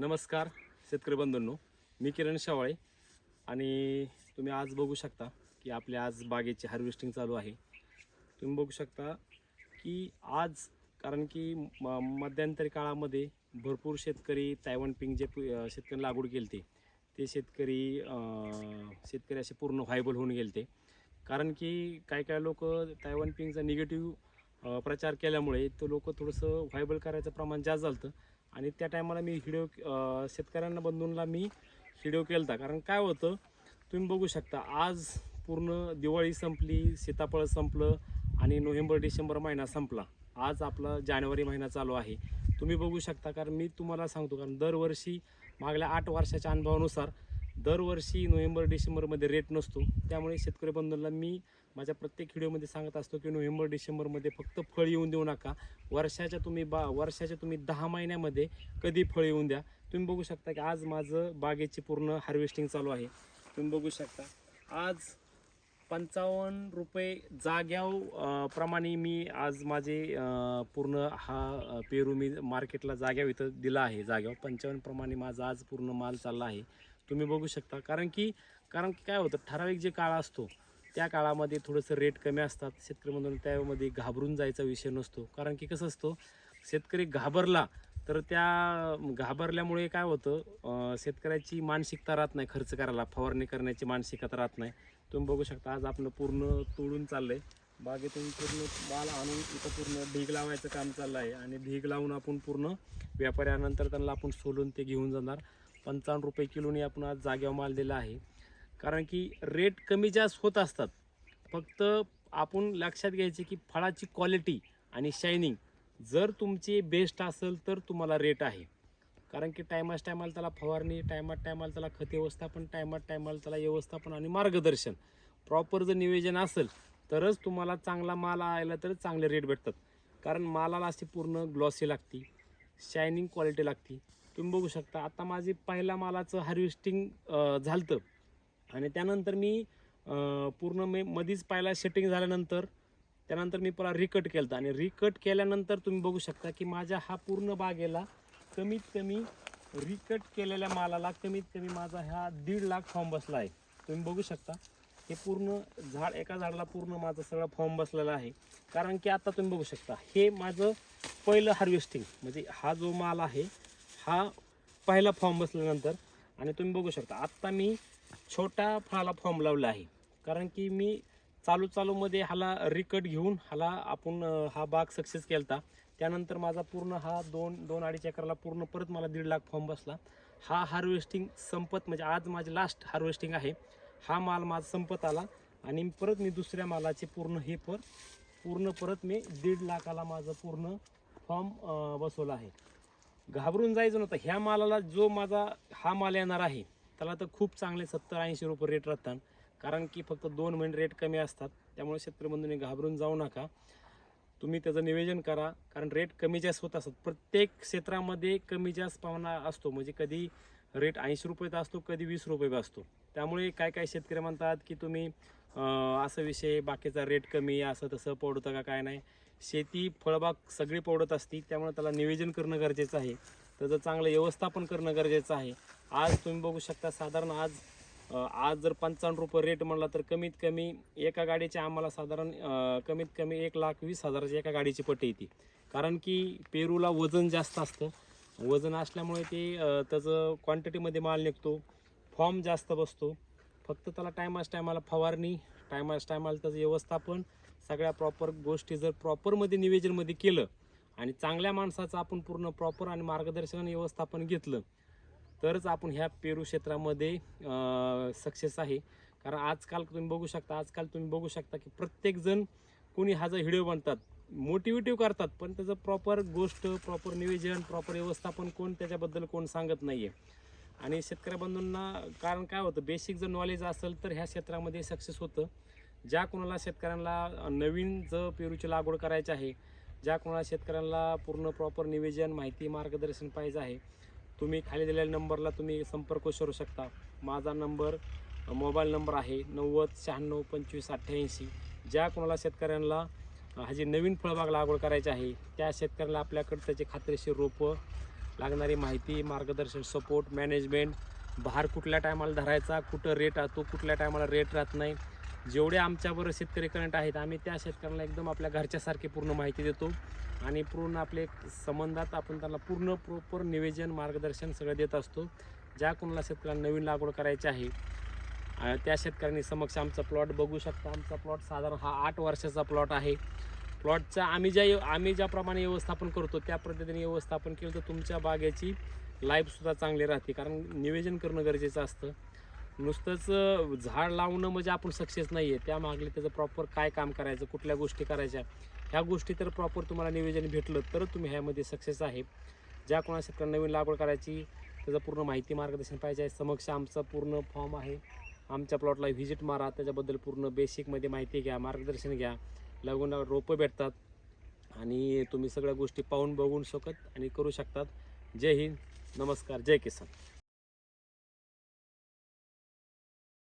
नमस्कार शेतकरी बंधूंनो. मी किरण शेवाळे आणि तुम्ही आज बघू शकता की आपल्या आज बागेची हार्वेस्टिंग चालू आहे. तुम्ही बघू शकता की आज कारण की म मध्यंतरी काळामध्ये भरपूर शेतकरी तायवान पिंग जे शेतकऱ्यांना शेतकरी लागवड केली ते ते शेतकरी शेतकरी असे पूर्ण व्हायबल होऊन गेले ते कारण की काय काय लोक तायवान पिंगचा निगेटिव्ह प्रचार केल्यामुळे तो लोक थोडंसं व्हायबल करायचं प्रमाण जास्त झालं होतं. आणि त्या टायमाला मी व्हिडिओ शेतकऱ्यांना बंधूंना मी व्हिडिओ केला होता कारण काय होतं तुम्ही बघू शकता आज पूर्ण दिवाळी संपली सीताफळ संपलं आणि नोव्हेंबर डिसेंबर महिना संपला. आज आपला जानेवारी महिना चालू आहे. तुम्ही बघू शकता कारण मी तुम्हाला सांगतो कारण दरवर्षी मागल्या आठ वर्षाच्या अनुभवानुसार दरवर्षी नोव्हेंबर डिसेंबरमध्ये रेट नसतो. त्यामुळे शेतकरी बंधूंना मी माझ्या प्रत्येक व्हिडिओमध्ये सांगत असतो की नोव्हेंबर डिसेंबरमध्ये फक्त फळ येऊन देऊ नका. वर्षाच्या तुम्ही बा वर्षाच्या तुम्ही दहा महिन्यामध्ये कधी फळ येऊन द्या? तुम्ही बघू शकता की आज माझं बागेची पूर्ण हार्वेस्टिंग चालू आहे. तुम्ही बघू शकता. आज पंचावन्न रुपये जाग्याव प्रमाणे मी आज माझे पूर्ण हा पेरू मी मार्केटला जाग्याव इथं दिला आहे. जाग्याव पंचावन्न प्रमाणे माझा आज पूर्ण माल चालला आहे. तुम्ही बघू शकता. कारण की कारण की काय होतं ठराविक जे काळ असतो त्या काळामध्ये थोडंसं रेट कमी असतात. शेतकरी म्हणून त्यामध्ये घाबरून जायचा विषय नसतो. कारण की कसं असतो शेतकरी घाबरला तर त्या घाबरल्यामुळे काय होतं शेतकऱ्याची मानसिकता राहत नाही खर्च करायला. फवारणी करण्याची मानसिकता राहत नाही. तुम्ही बघू शकता आज आपलं पूर्ण तोडून चाललं आहे बागेतून पूर्ण माल आणून इथं पूर्ण ढीग लावायचं काम चाललं आहे आणि ढीग लावून आपण पूर्ण व्यापाऱ्यानंतर त्यांना आपण सोलून ते घेऊन जाणार. पंचावन्न रुपये किलोने आपण आज जाग्यावर माल दिला आहे. कारण की रेट कमी जास्त होत असतात. फक्त आपण लक्षात घ्यायचे की फळाची क्वालिटी आणि शायनिंग जर तुमची बेस्ट असेल तर तुम्हाला रेट आहे. कारण की टायमाच टायमाला त्याला फवारणी टायमात टायमाला त्याला खत व्यवस्थापन टायमात टायमाला त्याला व्यवस्थापन आणि मार्गदर्शन. प्रॉपर जर नियोजन असेल तरच तुम्हाला चांगला माल आला तर चांगले रेट भेटतात. कारण मालाला अशी पूर्ण ग्लॉसी लागती शायनिंग क्वालिटी लागती. तुम्ही बघू शकता आता माझी पहिल्या मालाचं हार्वेस्टिंग झालं आणि त्यानंतर मी पूर्ण मे मधीच पहिला सेटिंग झाल्यानंतर त्यानंतर मी पुन्हा रिकट केलं होतं आणि रिकट केल्यानंतर तुम्ही बघू शकता की माझ्या हा पूर्ण बागेला कमीत कमी रिकट केलेल्या मालाला कमीत कमी माझा हा दीड लाख फॉर्म बसला आहे. तुम्ही बघू शकता हे पूर्ण झाड एका झाडाला पूर्ण माझा सगळा फॉर्म बसलेला आहे. कारण की आता तुम्ही बघू शकता हे माझं पहिलं हार्वेस्टिंग म्हणजे हा जो माल आहे हा पहिला फॉर्म बसल्यानंतर. आणि तुम्ही बघू शकता आत्ता मी छोटा फळाला फॉर्म लावला आहे. कारण की मी चालू चालूमध्ये हाला रिकट घेऊन हाला आपण हा बाग सक्सेस केला त्यानंतर माझा पूर्ण हा दोन दोन अडीच एकरला पूर्ण परत मला दीड लाख फॉर्म बसला. हा हार्वेस्टिंग संपत म्हणजे आज माझी लास्ट हार्वेस्टिंग आहे. हा माल माझा संपत आला. आणि परत मी दुसऱ्या मालाचे पूर्ण हे पर पूर्ण परत मी दीड लाखाला माझं पूर्ण फॉर्म बसवला आहे. घाबरून जायचं नव्हतं. ह्या मालाला जो माझा हा माल येणार आहे त्याला तर खूप चांगले सत्तर ऐंशी रुपये रेट राहतात. कारण की फक्त दोन महिने रेट कमी असतात. त्यामुळे शेतकरी घाबरून जाऊ नका. तुम्ही त्याचं नियोजन करा. कारण रेट कमी जास्त होत असतात. प्रत्येक क्षेत्रामध्ये कमी जास्त पाहुणा असतो. म्हणजे कधी रेट ऐंशी रुपयेचा असतो कधी वीस रुपये असतो. त्यामुळे काय काय शेतकरी म्हणतात की तुम्ही असा असं विषय बाकीचा रेट कमी असं तसं पडतं का काय नाही. शेती फळबाग सगळी पडत असती त्यामुळे त्याला नियोजन करणं गरजेचं आहे. त्याचं चांगलं व्यवस्थापन करणं गरजेचं आहे. आज तुम्ही बघू शकता साधारण आज आज जर पंचावन्न रुपये रेट म्हणला तर कमीत कमी एका गाडीचे आम्हाला साधारण कमीत कमी एक लाख वीस हजाराची एका गाडीची पट्टी येते. कारण की पेरूला वजन जास्त असतं. वजन असल्यामुळे ते त्याचं क्वांटिटीमध्ये माल निघतो. फॉर्म जास्त बसतो. फक्त त्याला टायमाच टायमाला फवारणी टायमाच टायमाला त्याचं व्यवस्थापन सगळ्या प्रॉपर गोष्टी जर प्रॉपरमध्ये निवेदनमध्ये केलं आणि चांगल्या माणसाचं आपण पूर्ण प्रॉपर आणि मार्गदर्शन आणि व्यवस्थापन घेतलं तरच आपण ह्या पेरू क्षेत्रामध्ये सक्सेस आहे. कारण आजकाल तुम्ही बघू शकता आजकाल तुम्ही बघू शकता की प्रत्येकजण कोणी हा जो व्हिडिओ बनतात मोटिवेटिव्ह करतात पण त्याचं प्रॉपर गोष्ट प्रॉपर नियोजन प्रॉपर व्यवस्थापन कोण त्याच्याबद्दल कोण सांगत नाही आहे आणि शेतकऱ्या बंधूंना कारण काय होतं बेसिक जर नॉलेज असेल तर ह्या क्षेत्रामध्ये सक्सेस होतं. ज्या कोणाला शेतकऱ्यांना नवीन जर पेरूची लागवड करायची आहे ज्या कोणाला शेतकऱ्यांना पूर्ण प्रॉपर निवेदन माहिती मार्गदर्शन पाहिजे आहे तुम्ही खाली दिलेल्या नंबरला तुम्ही संपर्क करू शकता. माझा नंबर मोबाईल नंबर आहे नव्वद शहाण्णव पंचवीस अठ्ठ्याऐंशी. ज्या कोणाला शेतकऱ्यांना हा जी नवीन फळबाग लागवड करायची आहे त्या शेतकऱ्याला आपल्याकडं त्याचे खात्रीशीर रोपं लागणारी माहिती मार्गदर्शन सपोर्ट मॅनेजमेंट भार कुठल्या टायमाला धरायचा कुठं रेट तो कुठल्या टायमाला रेट राहत नाही जेवढे आमच्याबरोबर शेतकरी करंट आहेत आम्ही त्या शेतकऱ्यांना एकदम आपल्या घरच्यासारखी पूर्ण माहिती देतो. आणि पूर्ण आपले संबंधात आपण त्यांना पूर्ण प्रॉपर निवेदन मार्गदर्शन सगळं देत असतो. ज्या कोणाला शेतकऱ्यांना नवीन लागवड करायची आहे त्या शेतकऱ्यांनी समक्ष आमचा प्लॉट बघू शकता. आमचा प्लॉट साधारण हा आठ वर्षाचा प्लॉट आहे. प्लॉटचा आम्ही ज्या आम्ही ज्याप्रमाणे व्यवस्थापन करतो त्या पद्धतीने व्यवस्थापन केलं तर तुमच्या बागेची लाईफसुद्धा चांगली राहते. कारण नियोजन करणं गरजेचं असतं. नुसतंच झाड लावणं म्हणजे आपण सक्सेस नाही आहे त्यामागले त्याचं प्रॉपर काय काम करायचं कुठल्या गोष्टी करायच्या ह्या गोष्टी तर प्रॉपर तुम्हाला नियोजन भेटलं तर तुम्ही ह्यामध्ये सक्सेस आहे. ज्या कोणा शेतकऱ्यांना नवीन लागवड करायची त्याचं पूर्ण माहिती मार्गदर्शन पाहिजे आहे. समक्ष आमचा पूर्ण फॉर्म आहे. आमच्या प्लॉटला व्हिजिट मारा. त्याच्याबद्दल पूर्ण बेसिकमध्ये माहिती घ्या मार्गदर्शन घ्या. लागून रोपं भेटतात आणि तुम्ही सगळ्या गोष्टी पाहून बघून शकत आणि करू शकतात. जय हिंद. नमस्कार. जय किसान.